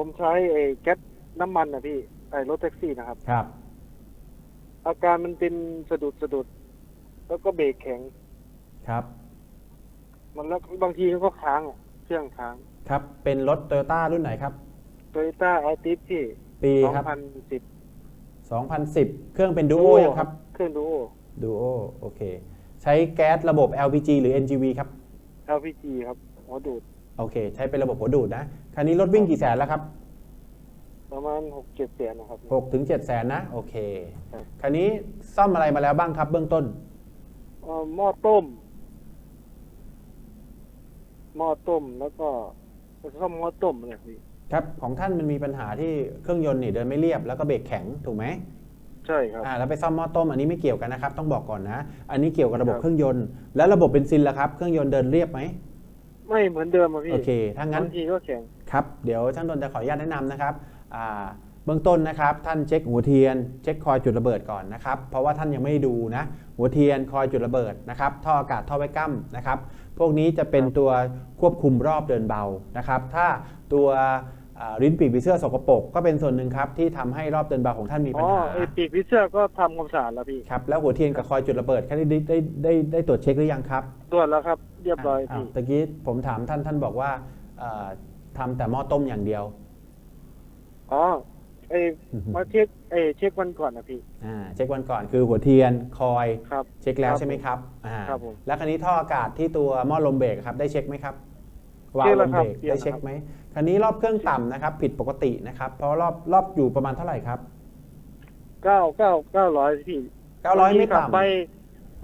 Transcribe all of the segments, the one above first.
ผมใช้ไอ้แก๊สน้ำมันนะพี่ไอ้รถแท็กซี่นะครับ ครับ อาการมันเป็นสะดุดสะดุด แล้วก็เบรกแข็ง ครับ มันแล้วบางทีมันก็ค้างอะเครื่องค้างครับ เป็นรถโตโยต้ารุ่นไหนครับ โตโยต้าไอติฟพี่ปีสองครับพันสิบ2010 เครื่องเป็นดูโอยังครับ เครื่องดูโอ ดูโอโอเค ใช้แก๊สระบบ LPG หรือ NGV ครับ LPG ครับหัวดูด โอเค ใช้เป็นระบบหัวดูดนะคันนี้รถวิ่งกี่แสนแล้วครับ ประมาณหกเจ็ดแสนนะครับ6ถึง7แสนนะ โอเคครับ คันนี้ซ่อมอะไรมาแล้วบ้างครับเบื้องต้น เอ่อหม้อต้ม หม้อต้มแล้วก็ซ่อมหม้อต้มเนี่ยพี่ครับ ของท่านมันมีปัญหาที่เครื่องยนต์นี่เดินไม่เรียบแล้วก็เบรกแข็งถูกไหม ใช่ครับ อ่าแล้วไปซ่อมหม้อต้มอันนี้ไม่เกี่ยวกันนะครับ ต้องบอกก่อนนะ อันนี้เกี่ยวกับระบบครับ เครื่องยนต์ แล้วระบบเบนซินล่ะครับ เครื่องยนต์เดินเรียบไหม ไม่เหมือนเดิมอะพี่โอเคถ้างั้น บางทีก็แข็ง ครับ เดี๋ยวช่างดนจะขออนุญาตแนะนำนะครับอ่าเบื้องต้นนะครับ ท่านเช็คหัวเทียน เช็คคอยจุดระเบิดก่อนนะครับ เพราะว่าท่านยังไม่ได้ดูนะ หัวเทียนคอยจุดระเบิดนะครับ ท่ออากาศท่อไว้กั้มนะครับ พวกนี้จะเป็นตัวควบคุมรอบเดินเบานะครับ ถ้าตัว อ่าลิ้นปีกผีเสื้อสกปรกก็เป็นส่วนหนึ่งครับที่ทำให้รอบเดินเบาของท่านมีปัอ๋ญอหาไอปีกพิเศษก็ทำความสะอาดแล้วพี่ครับแล้วหัวเทียนกับคอยจุดระเบิดแค่ได้ได้ได้ได้ตรวจเช็คหรือยังครับ ตรวจแล้วครับเรียบร้อยาวพี่ตะกี้ผมถามท่านท่านบอกว่าเอ่อทำแต่หม้อต้มอย่างเดียวอ๋อไอมาเช็คไอเช็ควันก่อนนะพี่อ่าเช็ควันก่อนคือหัวเทียนคอยครับเช็คแล้วครับใช่ไหมครับอ่าครับผมแล้วคันนี้ท่ออากาศที่ตัวหม้อลมเบรกครับได้เช็คไหมครับ วาเช็ล์ควแล้ลวมครับเบรกเช็คแล้วได้เช็คไหมคันนี้รอบเครื่องต่ำนะครับ ผิดปกตินะครับ เพราะรอบรอบอยู่ประมาณเท่าไหร่ครับเก้าเก้าเก้าร้อยพี่900ไม่บางทีขับต่ำไป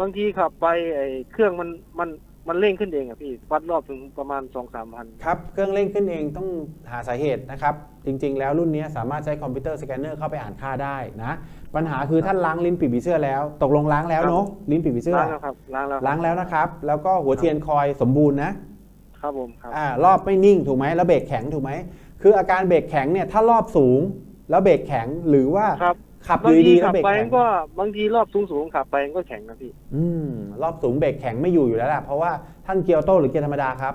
บางทีขับไปไอเครื่องมันมันมันเร่งขึ้นเองอะพี่วัดรอบถึงประมาณสองสามพันครับ เครื่องเร่งขึ้นเองต้องหาสาเหตุนะครับ จริง ๆ แล้วรุ่นนี้สามารถใช้คอมพิวเตอร์สแกนเนอร์เข้าไปอ่านค่าได้นะ ปัญหาคือท่านล้างลิ้นปีกผีเสื้อแล้ว ตกลงล้างแล้วครับเนาะลิ้นปีกผีเสื้อล้างแล้วครับล้างแล้วล้างแล้วนะครับ แล้วก็หัวเทียนคอยสมบูรณ์นะ ครับผมครับอ่ารอบไม่นิ่งถูกไหมแล้วเบรกแข็งถูกไหมคืออาการเบรกแข็งเนี่ยถ้ารอบสูงแล้วเบรกแข็งหรือว่าครับขับบางอยู่ทีดีๆแล้ขัวบเบรกไปแข็ง ก็บางทีรอบสูงสูงๆขับไปก็แข็งนะพี่อืมรอบสูงเบรกแข็งไม่อยู่อยู่แล้วล่ะเพราะว่าท่านเกียร์ออโต้หรือเกียร์ธรรมดาครับ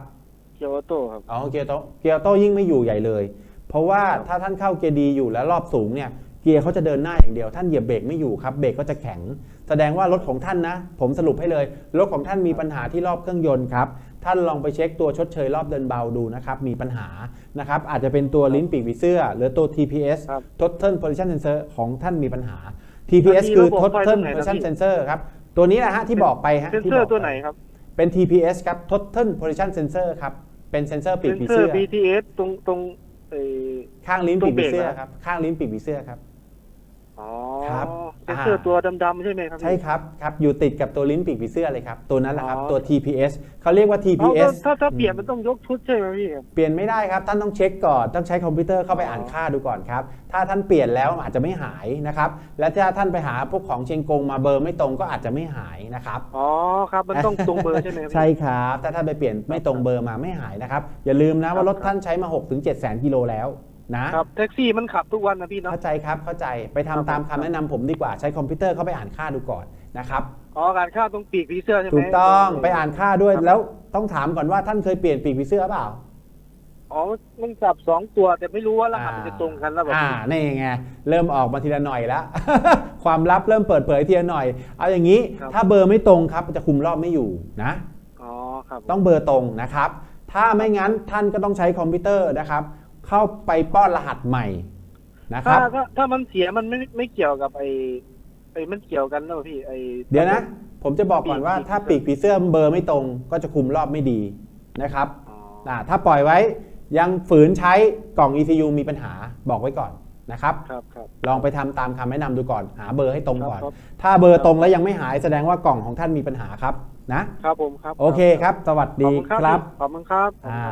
เกียวออโต้ครับ อ๋อเกียร์โตเกียร์ออโต้ยิ่งไม่อยู่ใหญ่เลย เพราะว่าครับถ้าท่านเข้าเกียร์ดีอยู่แล้วรอบสูงเนี่ยเกียร์เขาจะเดินหน้าอย่างเดียวท่านเหยียบเบรกไม่อยู่ครับเบรกก็จะแข็ง แสดงว่ารถของท่านนะ ผมสรุปให้เลยรถของท่านมีปัญหาที่รอบเครื่องยนต์ครับ ท่านลองไปเช็คตัวชดเชยรอบเดินเบาดูนะครับ มีปัญหานะครับ อาจจะเป็นตัวลิ้นปีกผีเสื้อ หรือตัว TPS ครับ Total Position Sensor ของท่านมีปัญหา TPS คือมันมีระบบไฟต Total รงไหนนะ Position พี่ Sensor ครับตัวนี้แหละฮะที่บอกไปฮะเซนที่เซอบอร์กตัวปไหนครับเป็น TPS ครับ Total Position Sensor ครับเป็นเซนเซอร์ปีเซกนผีเซอเสื้ร์ อ BTS ตรงตรงเออ ข้างลิ้นปีกผีเสื้อตรงเบรกเหรอครับข้างลิ้นปีกผีเสื้อครับ อ๋อครับ เซนเซอร์อ่าตัวดำๆใช่ไหมครับ ใช่ครับครับอยู่ติดกับตัวลิ้นปีกผีเสื้อเลยครับ ตัวนั้นแหละครับอ๋อตัว TPS เขาเรียกว่าเอา TPS ถ้าถ้าเปลี่ยนมันต้องยกชุดใช่ไหมพี่ครับเปลี่ยนไม่ได้ครับท่านต้องเช็คก่อนต้องใช้คอมพิวเตอร์เข้าไปอ๋ออ่อ่านค่าดูก่อนครับ ถ้าท่านเปลี่ยนแล้วอาจจะไม่หายนะครับและถ้าท่านไปหาพวกของเชียงกงมาเบอร์ไม่ตรงก็อาจจะไม่หายนะครับอ๋อครับมันต้องตรงเบอร์ใช่ไหมครับพี่ใช่ครับถ้าท่านไปเปลี่ยนไม่ตรงเบอร์มาไม่หายนะครับอย่าลืมนะว่ารถท่านใช้มา6-7แสนกิโลแล้ว นะครับแท็กซี่มันขับทุกวันนะพี่เนาะเข้าใจครับเข้าใจไปทำครับตามครัคำบแนะนำผมดีกว่าใช้คอมพิวเตอร์เข้าไปอ่านค่าดูก่อนนะครับ อ๋อการฆ่าตรงปีกผีเสื้อใช่ไหมถูกต้องเไปอ่านค่าด้วยครับแล้วต้องถามก่อนว่าท่านเคยเปลี่ยนปีกผีเสื้อเปล่า อ๋อมันจับสองตัวแต่ไม่รู้ว่ารหัสมันจะตรงกันแล้วแบบอ่านี่ไงเริ่มออกมาทีละหน่อยแล้ว ความลับเริ่มเปิดเผยทีละหน่อย เอาอย่างนี้ถ้าเบอร์ไม่ตรงครับจะคุมรอบไม่อยู่นะ อ๋อครับต้องเบอร์ตรงนะครับ ถ้าไม่งั้นท่านก็ต้องใช้คอมพิวเตอร์นะครับ เข้าไปป้อนรหัสใหม่นะคถ้ารับถ้าถ้ามันเสียมันไม่ไม่เกี่ยวกับไอไอมันเกี่ยวกันแล้วพี่ไอเดี๋ยวนะ ผมจะบอกก่อนว่าปีกถ้าปีกผีเสื้อเบอร์ไม่ตรง ก็จะคุมรอบไม่ดีนะครับอ๋ออ่าถ้าปล่อยไว้ยังฝืนใช้กล่อง ECU มีปัญหาบอกไว้ก่อนนะครับครับครับลองไปทำตามคำแนะนำดูก่อน หาเบอร์ให้ตรงก่อนครับถ้าเบอร์ตรงแล้วยังไม่หายแสดงว่ากล่องของท่านมีปัญหาครับ นะ ครับผมครับ โอเคครับ สวัสขอบดีคุณครับครับ ขอบคุณครับอ่า